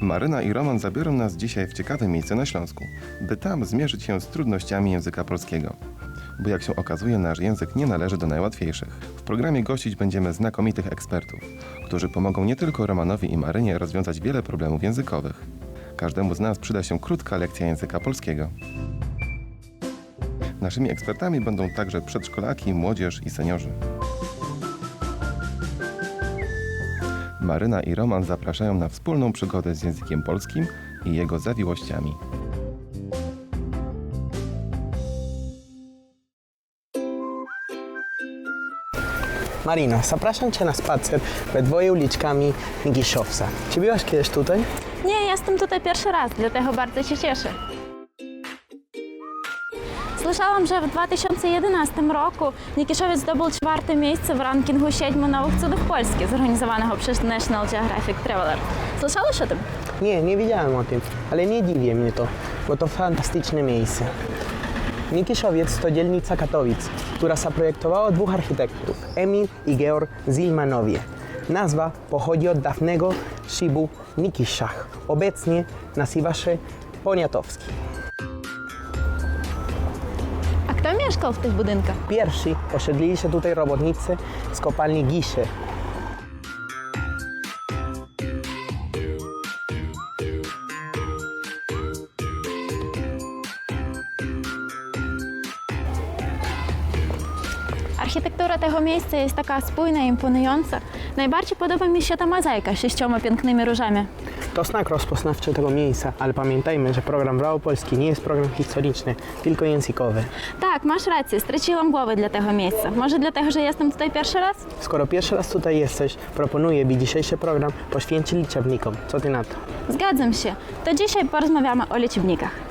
Maryna i Roman zabiorą nas dzisiaj w ciekawe miejsce na Śląsku, by tam zmierzyć się z trudnościami języka polskiego. Bo jak się okazuje, nasz język nie należy do najłatwiejszych. W programie gościć będziemy znakomitych ekspertów, którzy pomogą nie tylko Romanowi i Marynie rozwiązać wiele problemów językowych. Każdemu z nas przyda się krótka lekcja języka polskiego. Naszymi ekspertami będą także przedszkolaki, młodzież i seniorzy. Maryna i Roman zapraszają na wspólną przygodę z językiem polskim i jego zawiłościami. Marina, zapraszam Cię na spacer we dwoje uliczkami Nikiszowca. Czy byłaś kiedyś tutaj? Nie, jestem tutaj pierwszy raz, dlatego bardzo się cieszę. Słyszałam, że w 2011 roku Nikiszowiec zdobył czwarte miejsce w rankingu siedmiu nowych cudów polskich zorganizowanego przez National Geographic Traveler. Słyszałeś o tym? Nie, nie wiedziałem o tym, ale nie dziwi mnie to, bo to fantastyczne miejsce. Nikiszowiec to dzielnica Katowic, która zaprojektowała dwóch architektów, Emil i Georg Zilmanowie. Nazwa pochodzi od dawnego szybu Nikiszach. Obecnie nazywa się Poniatowski. Mieszkał w tych budynkach? Pierwsi osiedlili się tutaj robotnicy z kopalni Gisze. Architektura tego miejsca jest taka spójna i imponująca. Najbardziej podoba mi się ta mozaika z sześcioma pięknymi różami. To znak rozpoznawczy tego miejsca, ale pamiętajmy, że program Brawo Polski nie jest program historyczny, tylko językowy. Tak, masz rację, straciłam głowę dla tego miejsca. Może dlatego, że jestem tutaj pierwszy raz? Skoro pierwszy raz tutaj jesteś, proponuję, by dzisiejszy program poświęcić liczebnikom. Co ty na to? Zgadzam się. To dzisiaj porozmawiamy o liczebnikach.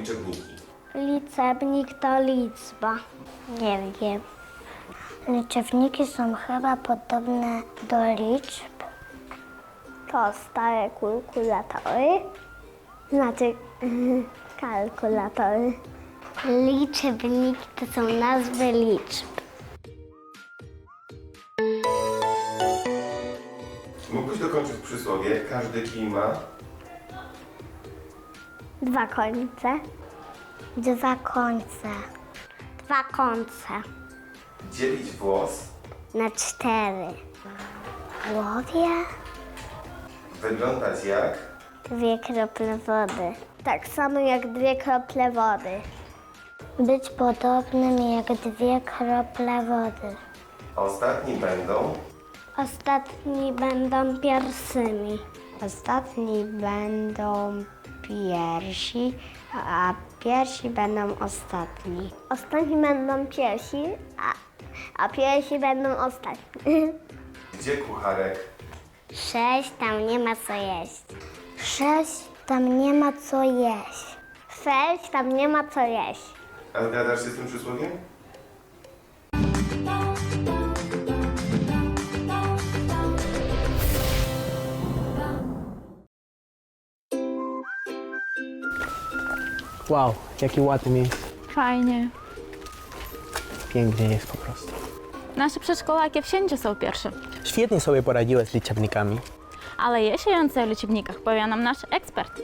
Liczebniki? Liczebnik to liczba. Nie wiem. Liczebniki są chyba podobne do liczb. To stare kalkulatory. Znaczy kalkulatory. Liczebniki to są nazwy liczb. Mógłbyś dokończyć przysłowie każdy kij ma? Dwa końce. Dwa końce. Dwa końce. Dzielić włos? Na cztery. W głowie Wyglądać jak? dwie krople wody. Tak samo jak dwie krople wody. Być podobnym jak dwie krople wody. Ostatni będą? Ostatni będą pierwszymi. Ostatni będą pierwsi, a pierwsi będą ostatni. Ostatni będą pierwsi, a, a pierwsi będą ostatni. Gdzie kucharek? Sześć, tam nie ma co jeść. Sześć, tam nie ma co jeść. Sześć, tam nie ma co jeść. A zgadzasz się z tym przysłowiem? Wow, jaki ładny miejsce. Fajnie. Pięknie jest po prostu. Nasze przedszkolaki wszędzie są pierwsze. Świetnie sobie poradziłeś z liczebnikami. Ale więcej o liczebnikach powie nam nasz ekspert.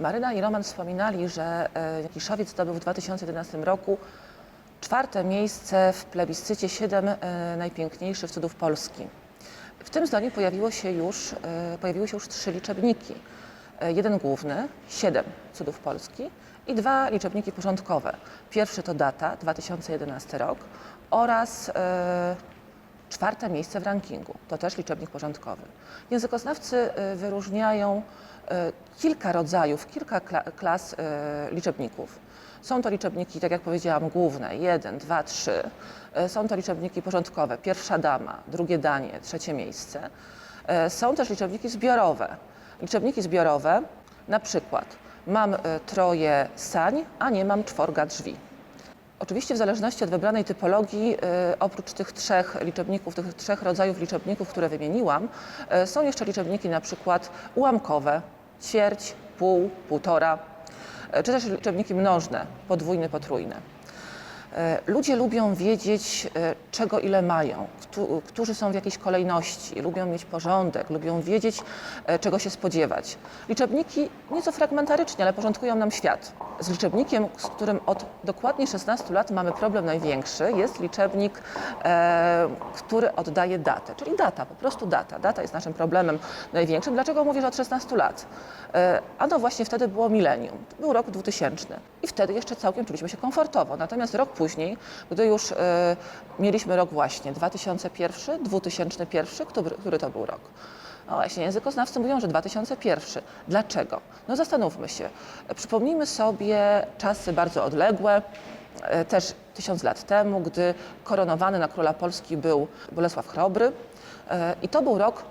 Maryna i Roman wspominali, że e, Jakiszowiec zdobył w 2011 roku czwarte miejsce w plebiscycie siedem e, najpiękniejszych cudów Polski. W tym zdaniu pojawiło się już, e, pojawiły się już trzy liczebniki. E, Jeden główny, siedem cudów Polski i dwa liczebniki porządkowe. Pierwszy to data, 2011 rok oraz e, czwarte miejsce w rankingu. To też liczebnik porządkowy. Językoznawcy wyróżniają kilka rodzajów, kilka kla- klas y, liczebników. Są to liczebniki, tak jak powiedziałam, główne, jeden, dwa, trzy. E, Są to liczebniki porządkowe, pierwsza dama, drugie danie, trzecie miejsce. E, Są też liczebniki zbiorowe. Liczebniki zbiorowe, na przykład mam troje sań, a nie mam czworga drzwi. Oczywiście w zależności od wybranej typologii, oprócz tych trzech liczebników, tych trzech rodzajów liczebników, które wymieniłam, są jeszcze liczebniki na przykład ułamkowe, ćwierć, pół, półtora, e, czy też liczebniki mnożne, podwójne, potrójne. Ludzie lubią wiedzieć, e, czego ile mają, któ- którzy są w jakiejś kolejności, lubią mieć porządek, lubią wiedzieć, e, czego się spodziewać. Liczebniki nieco fragmentarycznie, ale porządkują nam świat. Z liczebnikiem, z którym od dokładnie 16 lat mamy problem największy, jest liczebnik, e, który oddaje datę, czyli data, po prostu data. Data jest naszym problemem największym. Dlaczego mówię, że od 16 lat? E, a no właśnie wtedy było milenium, był rok 2000 i wtedy jeszcze całkiem czuliśmy się komfortowo. Natomiast rok później, gdy już e, mieliśmy rok właśnie 2001, 2001, który, który to był rok? No właśnie, językoznawcy mówią, że 2001. Dlaczego? No zastanówmy się. Przypomnijmy sobie czasy bardzo odległe, e, też tysiąc lat temu, gdy koronowany na króla Polski był Bolesław Chrobry. E, I to był rok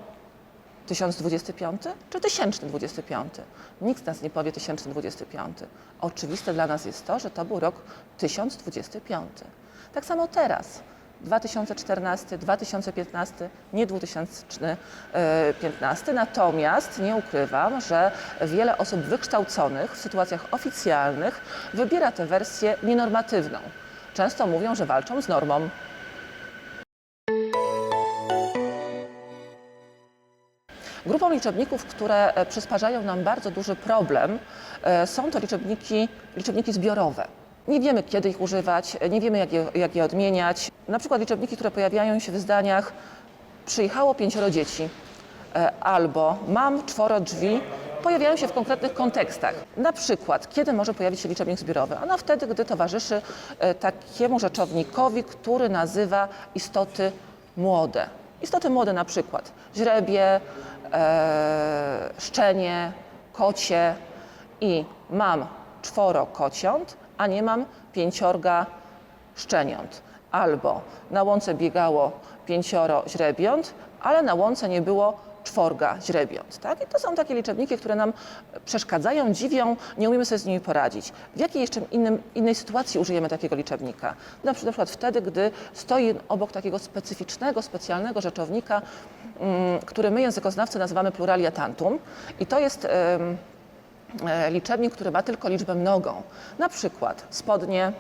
1025 czy 1025? Nikt z nas nie powie 1025. Oczywiste dla nas jest to, że to był rok 1025. Tak samo teraz. 2014, 2015, nie 2015. Natomiast nie ukrywam, że wiele osób wykształconych w sytuacjach oficjalnych wybiera tę wersję nienormatywną. Często mówią, że walczą z normą. Grupą liczebników, które e, przysparzają nam bardzo duży problem, e, są to liczebniki, liczebniki zbiorowe. Nie wiemy, kiedy ich używać, nie wiemy, jak je, jak je odmieniać. Na przykład liczebniki, które pojawiają się w zdaniach przyjechało pięcioro dzieci e, albo mam czworo drzwi, pojawiają się w konkretnych kontekstach. Na przykład, kiedy może pojawić się liczebnik zbiorowy? Ano wtedy, gdy towarzyszy e, takiemu rzeczownikowi, który nazywa istoty młode. Istoty młode na przykład źrebie, e, szczenie, kocie i mam czworo kociąt, a nie mam pięciorga szczeniąt. Albo na łące biegało pięcioro źrebiąt, ale na łące nie było czworga źrebiąt. Tak? I to są takie liczebniki, które nam przeszkadzają, dziwią, nie umiemy sobie z nimi poradzić. W jakiej jeszcze innym, innej sytuacji użyjemy takiego liczebnika? Na przykład, wtedy, gdy stoi obok takiego specyficznego, specjalnego rzeczownika, mm, który my językoznawcy nazywamy pluralia tantum. I to jest... e, liczebnik, który ma tylko liczbę mnogą. Na przykład spodnie,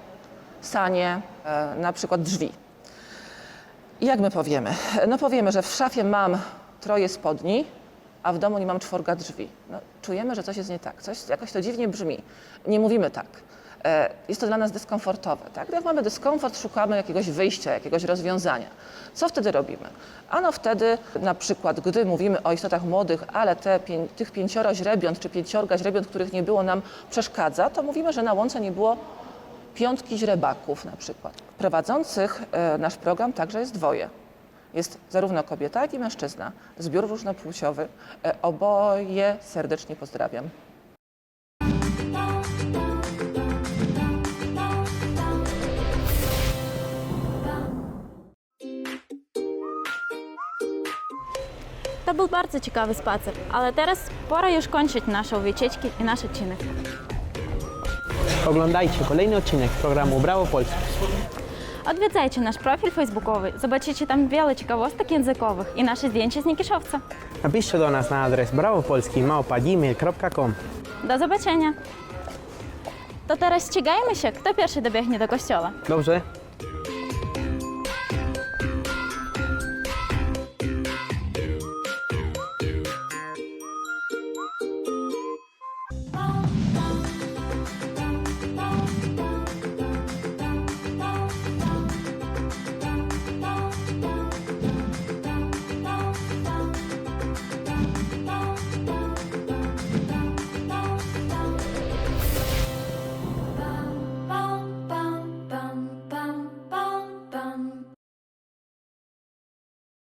sanie, e, na przykład drzwi. Jak my powiemy? No powiemy, że w szafie mam troje spodni, a w domu nie mam czworga drzwi. No, czujemy, że coś jest nie tak, coś jakoś to dziwnie brzmi. Nie mówimy tak. E, Jest to dla nas dyskomfortowe. Tak? Jak mamy dyskomfort, szukamy jakiegoś wyjścia, jakiegoś rozwiązania. Co wtedy robimy? Ano wtedy, na przykład, gdy mówimy o istotach młodych, ale te, tych pięcioro źrebiąt czy pięciorga źrebiąt, których nie było, nam przeszkadza, to mówimy, że na łące nie było piątki źrebaków na przykład. Prowadzących e, nasz program także jest dwoje. Jest zarówno kobieta, jak i mężczyzna. Zbiór różnopłciowy. E, Oboje serdecznie pozdrawiam. Był bardzo ciekawy spacer, ale teraz pora już kończyć naszą wycieczkę i nasz odcinek. Oglądajcie kolejny odcinek programu Brawo Polski. Odwiedzajcie nasz profil facebookowy, zobaczycie tam wiele ciekawostek językowych i nasze zdjęcia z Nikiszowca. Napiszcie do nas na adres brawopolski.gmail.com Do zobaczenia! To teraz ścigajmy się, kto pierwszy dobiegnie do kościoła. Dobrze?